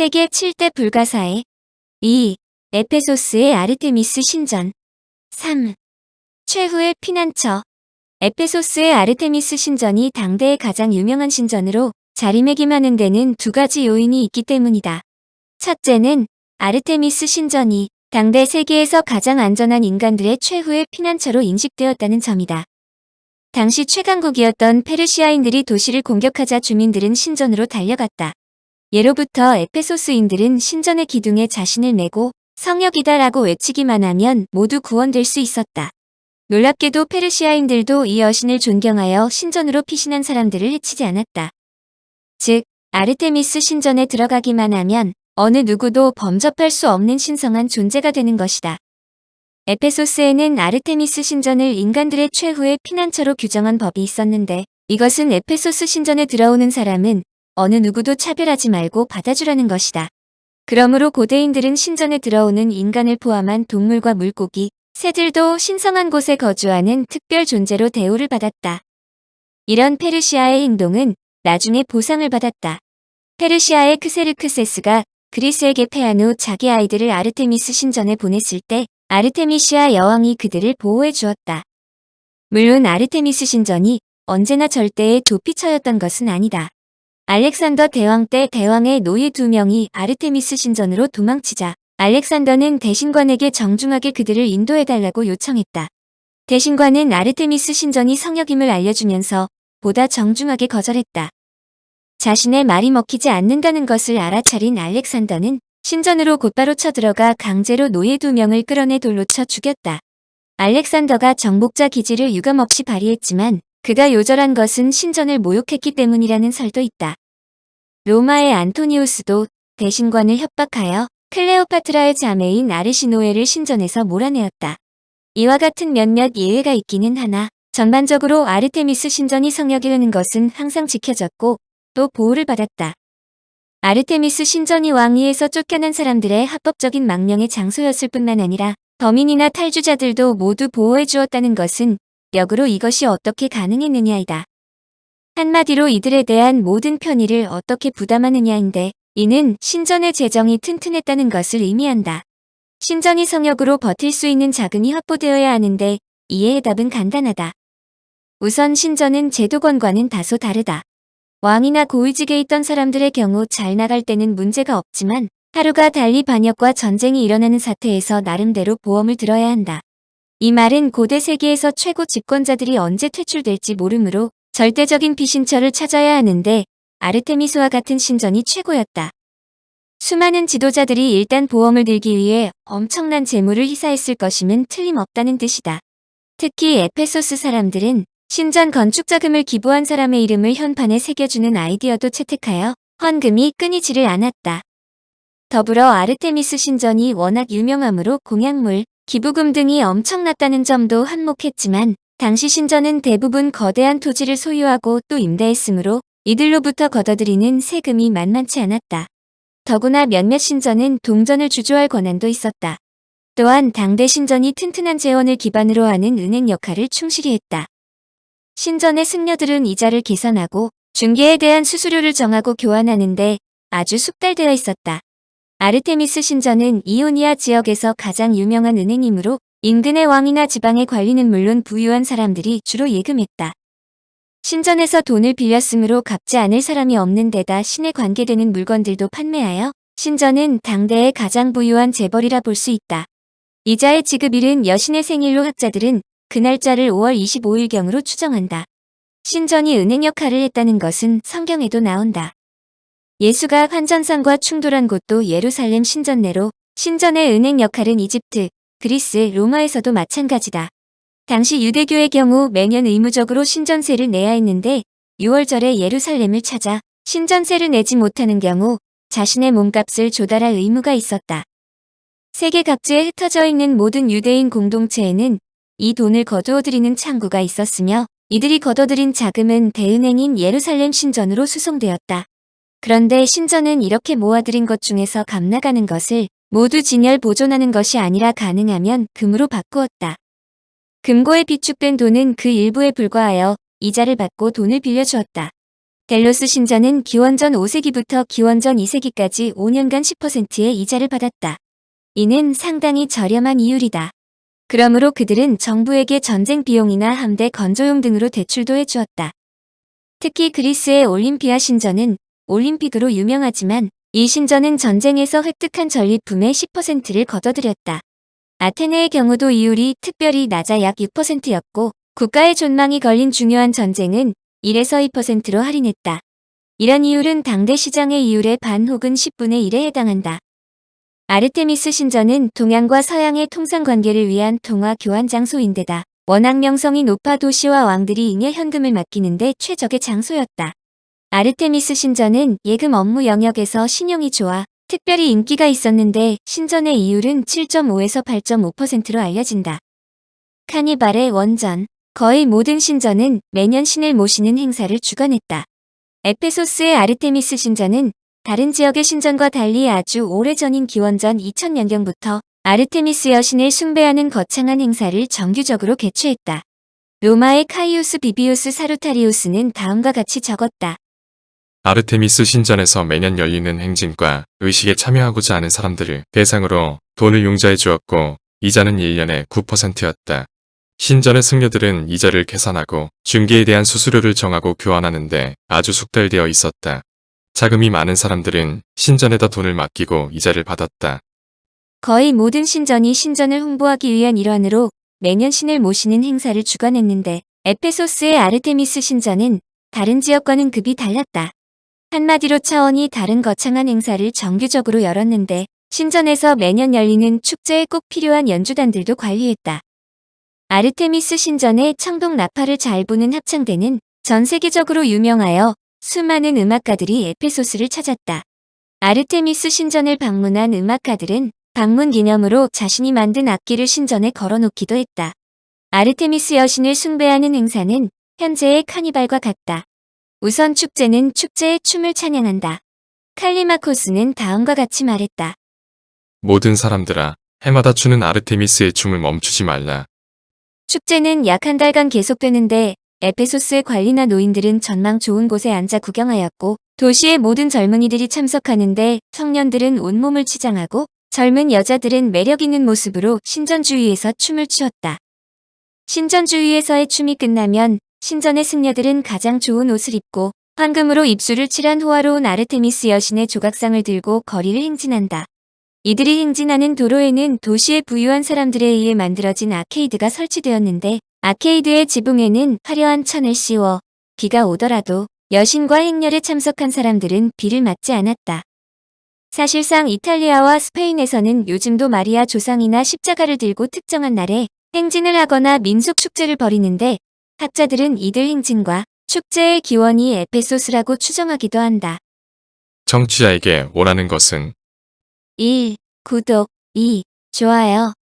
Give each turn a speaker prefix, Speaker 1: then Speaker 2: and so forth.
Speaker 1: 세계 7대 불가사의 2. 에페소스의 아르테미스 신전 3. 최후의 피난처 에페소스의 아르테미스 신전이 당대의 가장 유명한 신전으로 자리매김하는 데는 두 가지 요인이 있기 때문이다. 첫째는 아르테미스 신전이 당대 세계에서 가장 안전한 인간들의 최후의 피난처로 인식되었다는 점이다. 당시 최강국이었던 페르시아인들이 도시를 공격하자 주민들은 신전으로 달려갔다. 예로부터 에페소스인들은 신전의 기둥에 자신을 내고 성역이다라고 외치기만 하면 모두 구원될 수 있었다. 놀랍게도 페르시아인들도 이 여신을 존경하여 신전으로 피신한 사람들을 해치지 않았다. 즉, 아르테미스 신전에 들어가기만 하면 어느 누구도 범접할 수 없는 신성한 존재가 되는 것이다. 에페소스에는 아르테미스 신전을 인간들의 최후의 피난처로 규정한 법이 있었는데 이것은 에페소스 신전에 들어오는 사람은 어느 누구도 차별하지 말고 받아주라는 것이다. 그러므로 고대인들은 신전에 들어오는 인간을 포함한 동물과 물고기, 새들도 신성한 곳에 거주하는 특별 존재로 대우를 받았다. 이런 페르시아의 행동은 나중에 보상을 받았다. 페르시아의 크세르크세스가 그리스에게 패한 후 자기 아이들을 아르테미스 신전에 보냈을 때 아르테미시아 여왕이 그들을 보호해 주었다. 물론 아르테미스 신전이 언제나 절대의 도피처였던 것은 아니다. 알렉산더 대왕 때 대왕의 노예 두 명이 아르테미스 신전으로 도망치자 알렉산더는 대신관에게 정중하게 그들을 인도해달라고 요청했다. 대신관은 아르테미스 신전이 성역임을 알려주면서 보다 정중하게 거절했다. 자신의 말이 먹히지 않는다는 것을 알아차린 알렉산더는 신전으로 곧바로 쳐들어가 강제로 노예 두 명을 끌어내 돌로 쳐 죽였다. 알렉산더가 정복자 기질을 유감없이 발휘했지만 그가 요절한 것은 신전을 모욕했기 때문이라는 설도 있다. 로마의 안토니우스도 대신관을 협박하여 클레오파트라의 자매인 아르시노에를 신전에서 몰아내었다. 이와 같은 몇몇 예외가 있기는 하나 전반적으로 아르테미스 신전이 성역이라는 것은 항상 지켜졌고 또 보호를 받았다. 아르테미스 신전이 왕위에서 쫓겨난 사람들의 합법적인 망명의 장소였을 뿐만 아니라 범인이나 탈주자들도 모두 보호해 주었다는 것은 역으로 이것이 어떻게 가능했느냐이다. 한마디로 이들에 대한 모든 편의를 어떻게 부담하느냐인데 이는 신전의 재정이 튼튼했다는 것을 의미한다. 신전이 성역으로 버틸 수 있는 자금이 확보되어야 하는데 이에 해답은 간단하다. 우선 신전은 제도권과는 다소 다르다. 왕이나 고위직에 있던 사람들의 경우 잘 나갈 때는 문제가 없지만 하루가 달리 반역과 전쟁이 일어나는 사태에서 나름대로 보험을 들어야 한다. 이 말은 고대 세계에서 최고 집권자들이 언제 퇴출될지 모르므로 절대적인 피신처를 찾아야 하는데 아르테미스와 같은 신전이 최고였다. 수많은 지도자들이 일단 보험을 들기 위해 엄청난 재물을 희사했을 것임은 틀림없다는 뜻이다. 특히 에페소스 사람들은 신전 건축 자금을 기부한 사람의 이름을 현판에 새겨주는 아이디어도 채택하여 헌금이 끊이지를 않았다. 더불어 아르테미스 신전이 워낙 유명하므로 공약물, 기부금 등이 엄청났다는 점도 한몫했지만 당시 신전은 대부분 거대한 토지를 소유하고 또 임대했으므로 이들로부터 걷어들이는 세금이 만만치 않았다. 더구나 몇몇 신전은 동전을 주조할 권한도 있었다. 또한 당대 신전이 튼튼한 재원을 기반으로 하는 은행 역할을 충실히 했다. 신전의 승려들은 이자를 계산하고 중개에 대한 수수료를 정하고 교환하는데 아주 숙달되어 있었다. 아르테미스 신전은 이오니아 지역에서 가장 유명한 은행이므로 인근의 왕이나 지방의 관리는 물론 부유한 사람들이 주로 예금했다. 신전에서 돈을 빌렸으므로 갚지 않을 사람이 없는 데다 신에 관계되는 물건들도 판매하여 신전은 당대의 가장 부유한 재벌이라 볼 수 있다. 이자의 지급일은 여신의 생일로 학자들은 그 날짜를 5월 25일경으로 추정한다. 신전이 은행 역할을 했다는 것은 성경에도 나온다. 예수가 환전상과 충돌한 곳도 예루살렘 신전 내로 신전의 은행 역할은 이집트, 그리스, 로마에서도 마찬가지다. 당시 유대교의 경우 매년 의무적으로 신전세를 내야 했는데 6월절에 예루살렘을 찾아 신전세를 내지 못하는 경우 자신의 몸값을 조달할 의무가 있었다. 세계 각지에 흩어져 있는 모든 유대인 공동체에는 이 돈을 거두어들이는 창구가 있었으며 이들이 거둬들인 자금은 대은행인 예루살렘 신전으로 수송되었다. 그런데 신전은 이렇게 모아들인 것 중에서 값나가는 것을 모두 진열 보존하는 것이 아니라 가능하면 금으로 바꾸었다. 금고에 비축된 돈은 그 일부에 불과하여 이자를 받고 돈을 빌려주었다. 델로스 신전은 기원전 5세기부터 기원전 2세기까지 5년간 10%의 이자를 받았다. 이는 상당히 저렴한 이율이다. 그러므로 그들은 정부에게 전쟁 비용이나 함대 건조용 등으로 대출도 해주었다. 특히 그리스의 올림피아 신전은 올림픽으로 유명하지만 이 신전은 전쟁에서 획득한 전리품의 10%를 거둬들였다. 아테네의 경우도 이율이 특별히 낮아 약 6%였고 국가의 존망이 걸린 중요한 전쟁은 1에서 2%로 할인했다. 이런 이율은 당대 시장의 이율의 반 혹은 10분의 1에 해당한다. 아르테미스 신전은 동양과 서양의 통상 관계를 위한 통화 교환 장소인데다 워낙 명성이 높아 도시와 왕들이 잉여 현금을 맡기는데 최적의 장소였다. 아르테미스 신전은 예금 업무 영역에서 신용이 좋아 특별히 인기가 있었는데 신전의 이율은 7.5에서 8.5%로 알려진다. 카니발의 원전 거의 모든 신전은 매년 신을 모시는 행사를 주관했다. 에페소스의 아르테미스 신전은 다른 지역의 신전과 달리 아주 오래전인 기원전 2000년경부터 아르테미스 여신을 숭배하는 거창한 행사를 정규적으로 개최했다. 로마의 카이우스 비비우스 사루타리우스는 다음과 같이 적었다.
Speaker 2: 아르테미스 신전에서 매년 열리는 행진과 의식에 참여하고자 하는 사람들을 대상으로 돈을 융자해 주었고 이자는 1년에 9%였다. 신전의 승려들은 이자를 계산하고 중개에 대한 수수료를 정하고 교환하는데 아주 숙달되어 있었다. 자금이 많은 사람들은 신전에다 돈을 맡기고 이자를 받았다.
Speaker 1: 거의 모든 신전이 신전을 홍보하기 위한 일환으로 매년 신을 모시는 행사를 주관했는데 에페소스의 아르테미스 신전은 다른 지역과는 급이 달랐다. 한마디로 차원이 다른 거창한 행사를 정규적으로 열었는데 신전에서 매년 열리는 축제에 꼭 필요한 연주단들도 관리했다. 아르테미스 신전의 청동 나팔을 잘 부는 합창대는 전 세계적으로 유명하여 수많은 음악가들이 에페소스를 찾았다. 아르테미스 신전을 방문한 음악가들은 방문 기념으로 자신이 만든 악기를 신전에 걸어놓기도 했다. 아르테미스 여신을 숭배하는 행사는 현재의 카니발과 같다. 우선 축제는 축제의 춤을 찬양한다. 칼리마코스는 다음과 같이 말했다.
Speaker 2: 모든 사람들아, 해마다 추는 아르테미스의 춤을 멈추지 말라.
Speaker 1: 축제는 약 한 달간 계속되는데 에페소스의 관리나 노인들은 전망 좋은 곳에 앉아 구경하였고 도시의 모든 젊은이들이 참석하는데 청년들은 온몸을 치장하고 젊은 여자들은 매력 있는 모습으로 신전 주위에서 춤을 추었다. 신전 주위에서의 춤이 끝나면 신전의 승려들은 가장 좋은 옷을 입고 황금으로 입술을 칠한 호화로운 아르테미스 여신의 조각상을 들고 거리를 행진한다. 이들이 행진하는 도로에는 도시의 부유한 사람들에 의해 만들어진 아케이드가 설치되었는데 아케이드의 지붕에는 화려한 천을 씌워 비가 오더라도 여신과 행렬에 참석한 사람들은 비를 맞지 않았다. 사실상 이탈리아와 스페인에서는 요즘도 마리아 조상이나 십자가를 들고 특정한 날에 행진을 하거나 민속 축제를 벌이는데 학자들은 이들 행진과 축제의 기원이 에페소스라고 추정하기도 한다.
Speaker 2: 정치자에게 원하는 것은
Speaker 1: 1. 구독 2. 좋아요